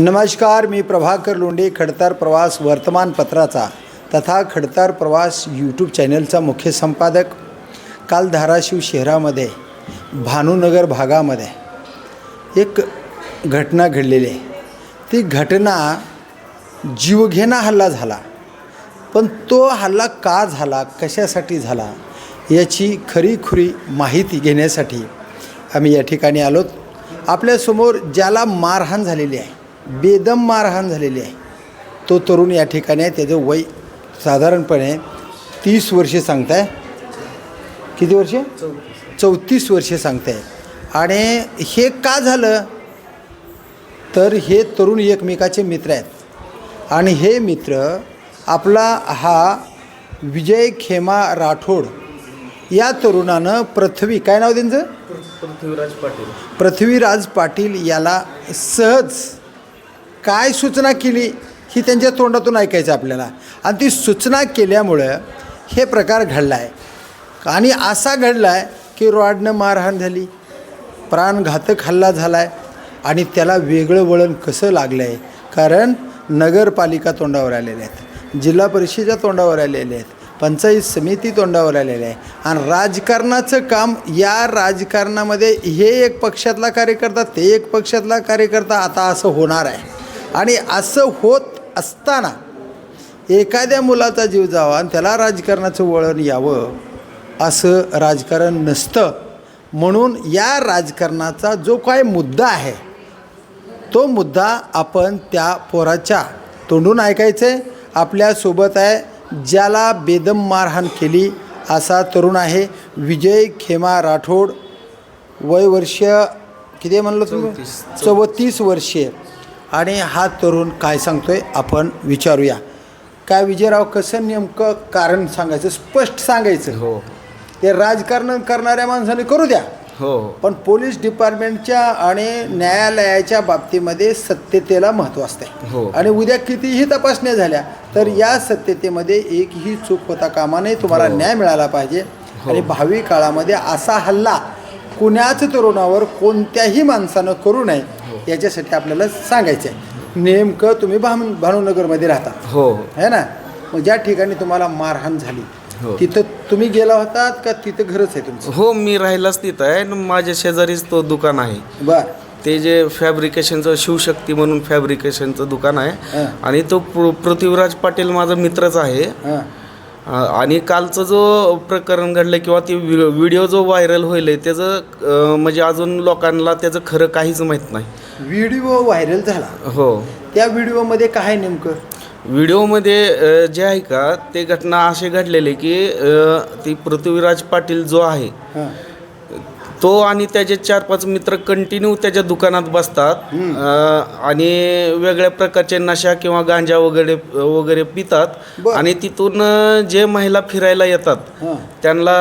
नमस्कार मी प्रभाकर लोंढे खडतार प्रवास वर्तमानपत्राचा तथा खडतार प्रवास यूट्यूब चॅनलचा मुख्य संपादक. काल धाराशिव शहरामध्ये भानुनगर भागामध्ये एक घटना घडलेली आहे. ती घटना जीवघेणा हल्ला झाला. पण तो हल्ला का झाला कशासाठी झाला याची खरीखुरी माहिती घेण्यासाठी आम्ही या ठिकाणी आलोत. आपल्यासमोर ज्याला मारहाण झालेली आहे बेदम मारहाण झालेली आहे. तो तरुण या ठिकाणी आहे. त्याचं वय साधारणपणे तीस वर्षे सांगताय. किती वर्षे? चौतीस वर्षे सांगताय. आणि हे का झालं? तर हे तरुण एकमेकाचे मित्र आहेत. आणि हे मित्र आपला हा विजय खेमा राठोड या तरुणानं पृथ्वी काय नाव त्यांचं? पृथ्वीराज पाटील. पृथ्वीराज पाटील याला सहज काय सूचना केली ही त्यांच्या तोंडातून ऐकायचं आपल्याला. आणि ती सूचना केल्यामुळं हे प्रकार घडला आहे आणि असा घडला आहे की रॉडनं मारहाण झाली. प्राणघातक हल्ला झाला आहे आणि त्याला वेगळं वळण कसं लागलं आहे कारण नगरपालिका तोंडावर आलेल्या आहेत. जिल्हा परिषदेच्या तोंडावर आलेले आहेत. पंचायत समिती तोंडावर आलेले आहे आणि राजकारणाचं काम या राजकारणामध्ये हे एक पक्षातला कार्यकर्ता ते एक पक्षातला कार्यकर्ता आता असं होणार आहे. आणि असं होत असताना एखाद्या मुलाचा जीव जावा आणि त्याला राजकारणाचं वळण यावं असं राजकारण नसतं. म्हणून या राजकारणाचा जो काय मुद्दा आहे तो मुद्दा आपण त्या पोराच्या तोंडून ऐकायचं आहे आपल्यासोबत आहे ज्याला बेदम मारहाण केली असा तरुण आहे विजय खेमा राठोड. वय वर्ष किती म्हणलं तुम्ही. चौतीस. वर्षे आणि हा तरुण काय सांगतोय आपण विचारूया. काय विजयराव कसं नेमकं कारण सांगायचं स्पष्ट सांगायचं? हो. ते राजकारण करणाऱ्या माणसाने करू द्या. हो. पण पोलीस डिपार्टमेंटच्या आणि न्यायालयाच्या बाबतीमध्ये सत्यतेला महत्त्व असते हो. आणि उद्या कितीही तपासण्या झाल्या तर या सत्यतेमध्ये एकही चूक होता कामा नये. तुम्हाला हो. न्याय मिळाला पाहिजे. आणि भावी काळामध्ये असा हल्ला कुण्याच तरुणावर कोणत्याही माणसानं करू नये हो. याच्यासाठी आपल्याला सांगायचं आहे नेमकं तुम्ही भानु भानुनगरमध्ये राहता. हो. है ना? मग ज्या ठिकाणी तुम्हाला मारहाण झाली हो. तिथं तुम्ही गेला होतात का तिथं घरच आहे तुमचं? हो मी राहिलाच तिथं आहे. आणि माझ्या शेजारीच तो दुकान आहे. बर. ते जे फॅब्रिकेशनचं शिवशक्ती म्हणून फॅब्रिकेशनचं दुकान आहे. आणि तो पृ- पृथ्वीराज पाटील माझा मित्रच आहे. हां. आणि कालचं जो प्रकरण घडलं किंवा ती व्हि- व्हिडिओ जो व्हायरल होईल त्याचं म्हणजे अजून लोकांना त्याचं खरं काहीच माहीत नाही. व्हिडिओ व्हायरल झाला. हो. त्या व्हिडिओमध्ये काय नेमकं? व्हिडिओमध्ये जे आहे का ते घटना असे घडलेले की ती पृथ्वीराज पाटील जो आहे तो आणि त्याचे चार पाच मित्र कंटिन्यू त्याच्या दुकानात बसतात. अ, आणि वेगळ्या प्रकारचे नशा किंवा गांजा वगैरे वगैरे पितात. आणि तिथून अ, जे महिला फिरायला येतात हां. त्यांना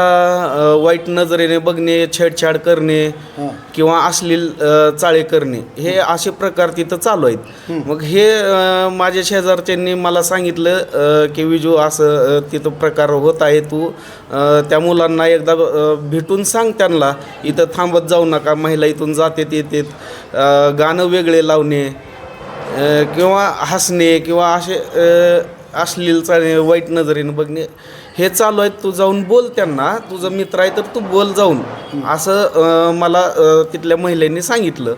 अ, वाईट नजरेने बघणे छेडछाड करणे हां. किंवा अश्लील अ, चाळे करणे हे असे प्रकार तिथं चालू आहेत. मग हे अ, माझ्या शेजारच्यांनी मला सांगितलं अ, की विजू असं अ, तिथं प्रकार होत आहे तू अ, त्या मुलांना एकदा अ, भेटून सांग त्यांना. इथं थांबत जाऊ नका महिला इथून जातेत येतेत अ, गाणं वेगळे लावणे किंवा हसणे किंवा असे अश्लील चालणे वाईट नजरेने बघणे हे चालू आहेत. तू जाऊन बोल त्यांना तुझा मित्र आहे तर तू बोल जाऊन. असं मला तिथल्या महिलांनी सांगितलं.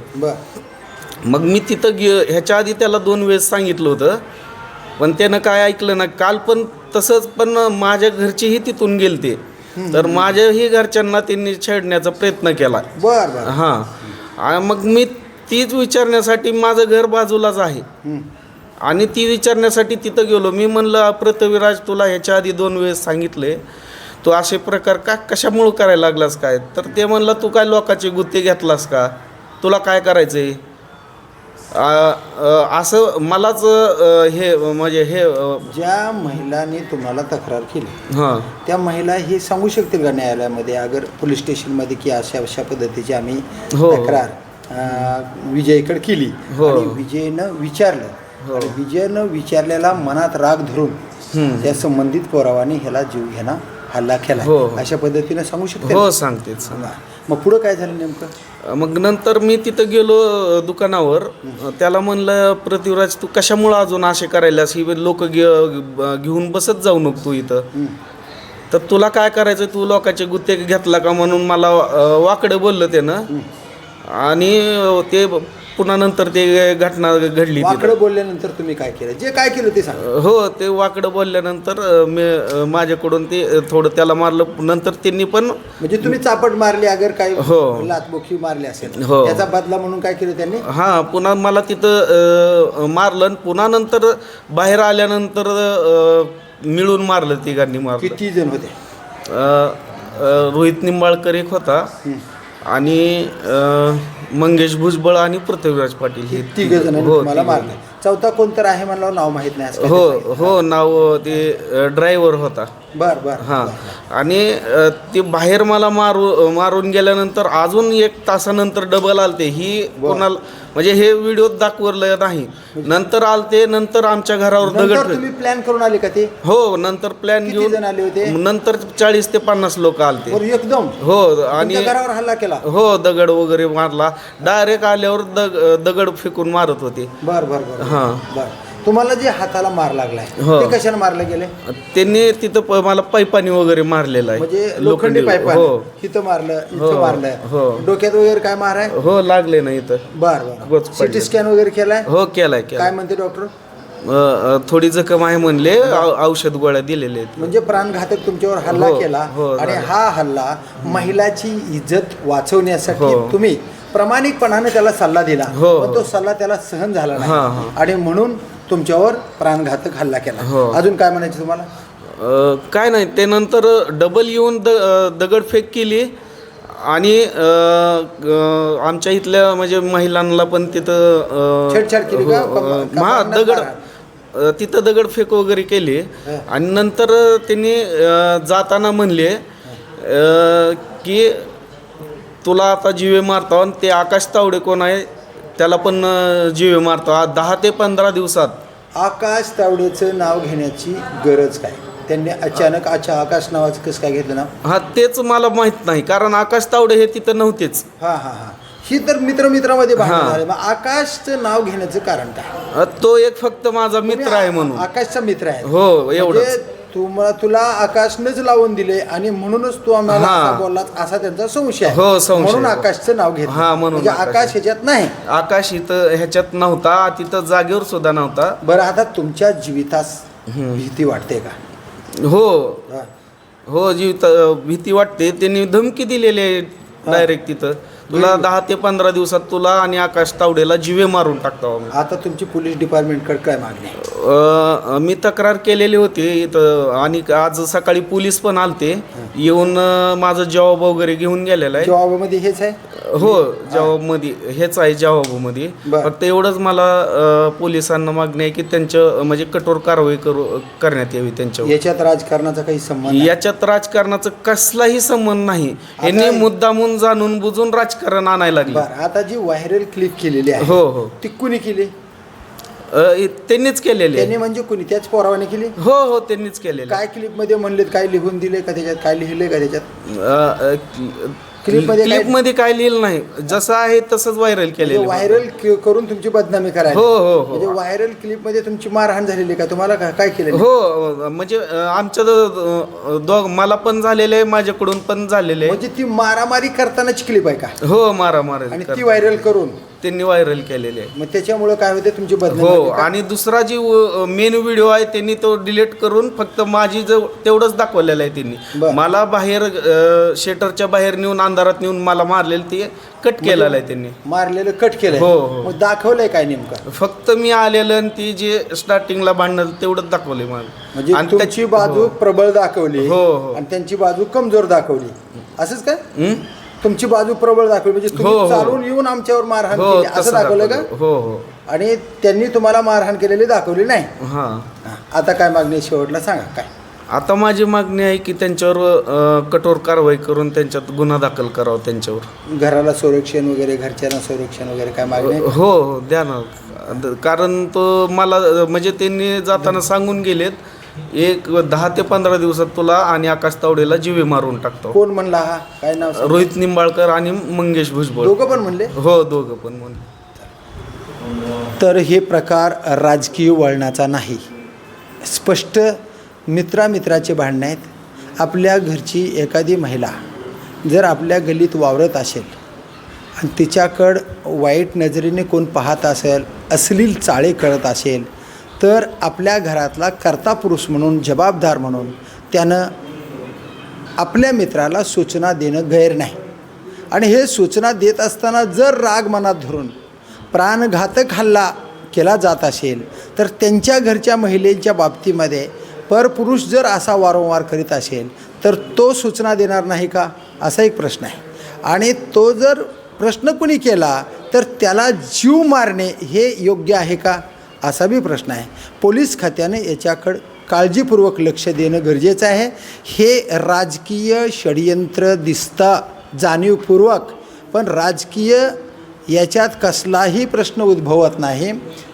मग मी तिथं गे ह्याच्या आधी त्याला दोन वेळेस सांगितलं होतं. पण त्यानं काय ऐकलं ना काल पण तसंच पण माझ्या घरचेही तिथून गेलते. तर माझ्याही घरच्यांना त्यांनी छेडण्याचा प्रयत्न केला. बर बर. हां. आणि मग मी तीच विचारण्यासाठी माझं घर बाजूलाच आहे. आणि ती विचारण्यासाठी तिथं गेलो. मी म्हणलं पृथ्वीराज तुला ह्याच्या आधी दोन वेळेस सांगितले. तू असे प्रकार का कशामुळं करायला लागलास काय? तर ते म्हणलं तू काय लोकांचे गुत्ते घेतलास का? तुला काय करायचं आहे असं मलाच हे म्हणजे हे ज्या महिलांनी तुम्हाला तक्रार केली हां त्या महिला हे सांगू शकतील का न्यायालयामध्ये अगर पोलीस स्टेशनमध्ये की अशा अशा पद्धतीची आम्ही हो. तक्रार विजयकडे केली हो. आणि विजयनं विचारलं हो. आणि विजयनं विचारलेला मनात राग धरून. त्या संबंधित पोरावाने ह्याला जीव घेणा हल्ला केला हो, हो. अशा पद्धतीनं सांगू शकते हो सांगतेच. मग पुढं काय झालं नेमकं? मग नंतर मी तिथं गेलो अ, दुकानावर. त्याला म्हणलं पृथ्वीराज तू कशामुळं अजून असे करायलास? ही लोक घेऊन बसत जाऊ नको तू इथं. तर तुला काय करायचं तू लोकांचे गुत्ते घेतला का म्हणून मला अ, वाकडं बोललं त्यानं. आणि ते पुन्हा नंतर ते घटना घडली तिथं. वाकडं बोलल्यानंतर तुम्ही काय केलं? जे काय केलं ते सांगा. हो ते वाकडं बोलल्यानंतर अ, मी अ, माझ्याकडून ते अ, थोडं त्याला मारलं. नंतर त्यांनी पण म्हणजे तुम्ही चापट मारली अगर काही हो. लाचबोखी मारली असेल हो. त्याचा बदला म्हणून काय केलं त्यांनी? हां पुन्हा मला तिथं अ, मारलं आणि पुन्हा नंतर बाहेर आल्यानंतर अ, मिळून मारलं तिघांनी मारलं. किती जण होते? अ, अ, रोहित निंबाळकर एक होता. आणि मंगेश भुजबळ आणि पृथ्वीराज पाटील हे तिघ हो, तुम्हाला तिघं. मारलं चौथा कोणतर आहे म्हणलं नाव माहीत नाही हो. हो नाव ते ड्रायव्हर होता बर बर. हां. आणि अ, ते बाहेर मला मारू मारून गेल्यानंतर अजून एक तासानंतर डबल आलते. ही कोणाला म्हणजे हे व्हिडिओ दाखवलं नाही. नंतर आलते नंतर आमच्या घरावर दगड तुम्ही प्लॅन करून आले का ते? हो नंतर प्लॅन किती घेऊन आले होते? नंतर चाळीस ते पन्नास लोक आलते. वर एकदम. हो आणि तुमच्या घरावर हल्ला केला? हो दगड वगैरे मारला. डायरेक्ट आल्यावर दग दगड फेकून मारत होते. बर बर बर. हां. बर. तुम्हाला जे हाताला मार लागलाय हो. ते कशाने मारले गेले त्यांनी तिथं प- मला पाईपानी वगैरे मारलेलं आहे म्हणजे लोखंडी पाईप हो इथं मारलं इथं हो, मारलं हो. डोक्यात वगैरे काय मार आहे हो लागले ना इथं बर गोच बर पडले. सिटी स्कॅन वगैरे केलाय हो केलाय काय केलाय म्हणते डॉक्टर अ, अ, थोडी जखम आहे म्हणले औ- औषध गोळ्या दिलेले आहेत म्हणजे प्राणघातक तुमच्यावर हल्ला हो, केला हो, आणि. हा हल्ला महिलाची इज्जत वाचवण्यासाठी हो. तुम्ही प्रामाणिकपणाने त्याला सल्ला दिला हो, पण. तो सल्ला त्याला सहन झाला हा, नाही. आणि म्हणून तुमच्यावर प्राणघातक हल्ला केला हो. अजून काय म्हणायचं तुम्हाला काय नाही ते नंतर डबल येऊन द दगडफेक केली आणि आमच्या इथल्या म्हणजे महिलांना पण तिथं छेडछाड केली का? हो, हा दगड तिथं दगडफेक वगैरे केली. आणि नंतर त्यांनी जाताना म्हणले की तुला आता जीवे मारतो ते आकाश तावडे कोण आहे त्याला पण जीवे मारतो. आ- दहा ते पंधरा दिवसात आकाश तावडेचं नाव घेण्याची गरज काय? त्यांनी अचानक अच्छा आकाश नावाचं कसं काय घेतलं नाव? हा तेच मला माहीत नाही कारण आकाश तावडे हे तिथं नव्हतेच. हा हा हा. ही तर मित्र मित्रामध्ये हा. मग आकाशचं नाव घेण्याचं कारण काय? तो एक फक्त माझा मित्र आहे म्हणून. आकाशचा मित्र आहे. हो एवढंच. म्हणजे तुम्हाला तुला आकाशनंच लावून दिले आणि म्हणूनच तू आम्हाला हा. असा बोललात असा त्यांचा संशय आहे. हो, संशय. म्हणून आकाशचं नाव घेतलं हा, म्हणून म्हणजे आकाश. आकाश ह्याच्यात नाही आकाश इथं ह्याच्यात नव्हता तिथं जागेवर सुद्धा नव्हता बरं आता तुमच्या जीवितास भीती वाटते का हो हा. हो जीवित भीती वाटते त्यांनी धमकी दिलेली आहे डायरेक्ट तिथं तुला दहा ते पंधरा दिवसात तुला आणि आकाश तावडेला जीवे मारून टाकतो आम्ही. आता तुमची पोलीस डिपार्टमेंटकडे काय मागणी आहे? अ, मी तक्रार केलेली होती इथं आणि आज सकाळी पोलीस पण आलते. येऊन अ, माझं जॉब वगैरे घेऊन गेलेला आहे. जॉबमध्ये हेच आहे? हो जवाबमध्ये हेच आहे जवाबमध्ये बर. फक्त एवढंच मला अ, पोलिसांना मागणी आहे की त्यांच्या म्हणजे कठोर कारवाई करू करण्यात यावी त्यांच्यावर. याच्यात राजकारणाचा काही संबंध. याच्यात राजकारणाचा कसलाही संबंध नाही. यांनी मुद्दामून जाणून बुजून राजकारण आणायला लागले. बरं आता जी व्हायरल क्लिप केलेली आहे हो हो. ती कुणी केली? अ, इ- त्यांनीच केलेले त्यांनी म्हणजे कुणी? त्याच पोरावाने केली? हो हो त्यांनीच केलेले काय क्लिपमध्ये म्हणलेत काय लिहून दिले का त्याच्यात काय लिहिले का त्याच्यात? क्लिपमध्ये काय- क्लिपमध्ये काय लिहिलं नाही. जसं आहे तसंच व्हायरल केलेलं व्हायरल करून तुमची बदनामी करायला. हो हो हो. म्हणजे व्हायरल क्लिपमध्ये तुमची मारहाण झालेली का? तुम्हाला का- काय केलं हो म्हणजे अ, आमच्या द- दोघ मला पण झालेलं आहे माझ्याकडून पण झालेलं आहे. म्हणजे ती मारामारी करतानाची क्लिप आहे का? हो मारा मारा आणि ती व्हायरल करून. त्यांनी व्हायरल केलेले आहे मग त्याच्यामुळे काय होते तुमची हो होते का? आणि दुसरा जी मेन व्हिडिओ आहे त्यांनी तो डिलीट करून फक्त माझी जो तेवढंच दाखवलेलं आहे त्यांनी बरं. मला बाहेर शेटरच्या बाहेर नेऊन अंधारात नेऊन मला मारलेलं ते कट केलेलं आहे त्यांनी मारलेलं कट केलंय हो, हो. मग दाखवलंय काय नेमकं फक्त मी आलेलं आणि ती जे स्टार्टिंगला भांडण तेवढंच दाखवलंय मला म्हणजे आणि तुमची त्याची- बाजू प्रबळ दाखवली हो, हो. आणि त्यांची बाजू कमजोर दाखवली असंच काय हं? तुमची बाजू प्रबळ दाखवली. म्हणजे हो, तुम्ही हो. चालून येऊन आमच्यावर मारहाण हो केली असं तसं दाखवलं. का? दाखवलं. हो हो. आणि त्यांनी तुम्हाला मारहाण केलेली दाखवली नाही? हां. हा, आता काय मागणी आहे शेवटला सांगा काय? आता माझी मागणी आहे की त्यांच्यावर अ, कठोर कारवाई करून त्यांच्यात गुन्हा दाखल करावा त्यांच्यावर. घराला संरक्षण वगैरे घरच्यांना संरक्षण वगैरे काय मागणी आहे? हो हो द्या ना. कारण तो मला अ, म्हणजे त्यांनी जाताना सांगून गेलेत एक दहा ते पंधरा दिवसात तुला आणि आकाश तावडेला जीवे मारून टाकतो. कोण म्हणला हा? काय नाव सांग? रोहित निंबाळकर आणि मंगेश भुजबळ. दोघं पण म्हणले? हो दोघं पण म्हणून तर हे प्रकार राजकीय वळणाचा नाही. स्पष्ट मित्रामित्राचे भांडणं आहेत. आपल्या घरची एखादी महिला जर आपल्या गल्लीत वावरत असेल आणि तिच्याकडं वाईट नजरेने कोण पाहत असेल अश्लील चाळे कळत असेल तर आपल्या घरातला कर्ता पुरुष म्हणून जबाबदार म्हणून त्यानं आपल्या मित्राला सूचना देणं गैर नाही. आणि हे सूचना देत असताना जर राग मनात धरून प्राणघातक हल्ला केला जात असेल तर त्यांच्या घरच्या महिलेच्या बाबतीमध्ये परपुरुष जर असा वारंवार करीत असेल तर तो सूचना देणार नाही का? असा एक प्रश्न आहे. आणि तो जर प्रश्न कुणी केला तर त्याला जीव मारणे हे योग्य आहे का? असा बी प्रश्न आहे. पोलीस खात्याने याच्याकडं काळजीपूर्वक लक्ष देणं गरजेचं आहे. हे राजकीय षडयंत्र दिसतं जाणीवपूर्वक पण राजकीय याच्यात कसलाही प्रश्न उद्भवत नाही.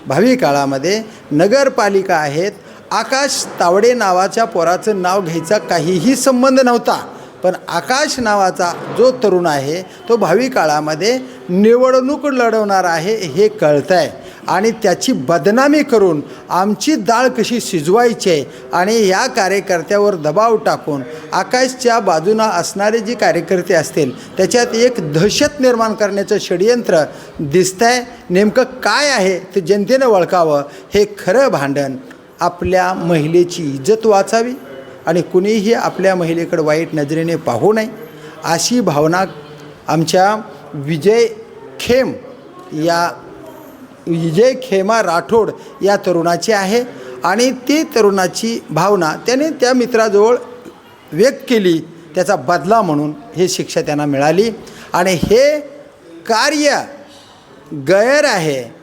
भावी काळामध्ये नगरपालिका आहेत. आकाश तावडे नावाच्या पोराचं नाव घ्यायचा काहीही संबंध नव्हता. पण आकाश नावाचा जो तरुण आहे तो भावी काळामध्ये निवडणूक लढवणार आहे हे कळतं आहे आणि त्याची बदनामी करून आमची डाळ कशी शिजवायची आहे आणि या कार्यकर्त्यावर दबाव टाकून आकाशच्या बाजूनं असणारे जे कार्यकर्ते असतील त्याच्यात एक दहशत निर्माण करण्याचं षडयंत्र दिसतंय. नेमकं काय आहे ते जनतेनं वळखावं हे खरं भांडण आपल्या महिलेची इज्जत वाचावी आणि कुणीही आपल्या महिलेकडे वाईट नजरेने पाहू नये अशी भावना आमच्या विजय खेम या विजय खेमा राठोड या तरुणाची आहे आणि ती तरुणाची भावना त्याने त्या मित्राजवळ व्यक्त केली. त्याचा बदला म्हणून ही शिक्षा त्यांना मिळाली. आणि हे कार्य गैर आहे.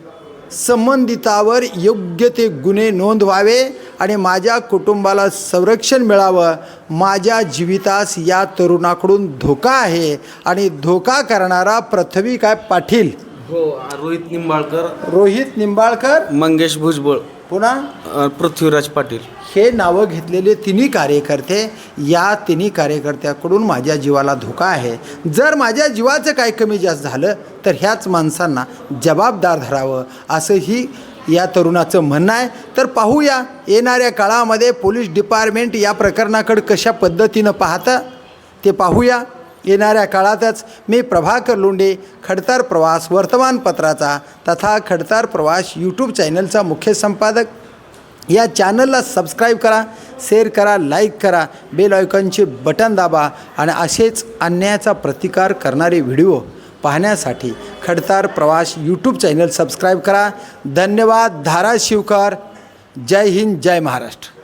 संबंधितावर योग्य ते गुन्हे नोंदवावे आणि माझ्या कुटुंबाला संरक्षण मिळावं. माझ्या जीवितास या तरुणाकडून धोका आहे आणि धोका करणारा पृथ्वी काय पाटील? हो रोहित निंबाळकर. रोहित निंबाळकर. मंगेश भुजबळ. पुन्हा? अ, पृथ्वीराज पाटील. हे नावं घेतलेले तिन्ही कार्यकर्ते या तिन्ही कार्यकर्त्याकडून माझ्या जीवाला धोका आहे. जर माझ्या जीवाचं काय कमी जास्त झालं तर ह्याच माणसांना जबाबदार धरावं असंही या तरुणाचं म्हणणं आहे. तर पाहूया येणाऱ्या काळामध्ये पोलीस डिपार्टमेंट या प्रकरणाकडे कशा पद्धतीनं पाहतं ते पाहूया. येणाऱ्या काळातच मी प्रभाकर लोंढे खडतार प्रवास वर्तमानपत्राचा तथा खडतार प्रवास यूट्यूब चॅनलचा मुख्य संपादक. या चॅनलला सबस्क्राईब करा शेअर करा लाईक करा बेल आयकॉनचे बटन दाबा आणि असेच अन्यायाचा प्रतिकार करणारे व्हिडिओ पाहण्यासाठी खडतार प्रवास यूट्यूब चॅनल सबस्क्राईब करा. धन्यवाद धाराशिवकर. जय हिंद जय महाराष्ट्र.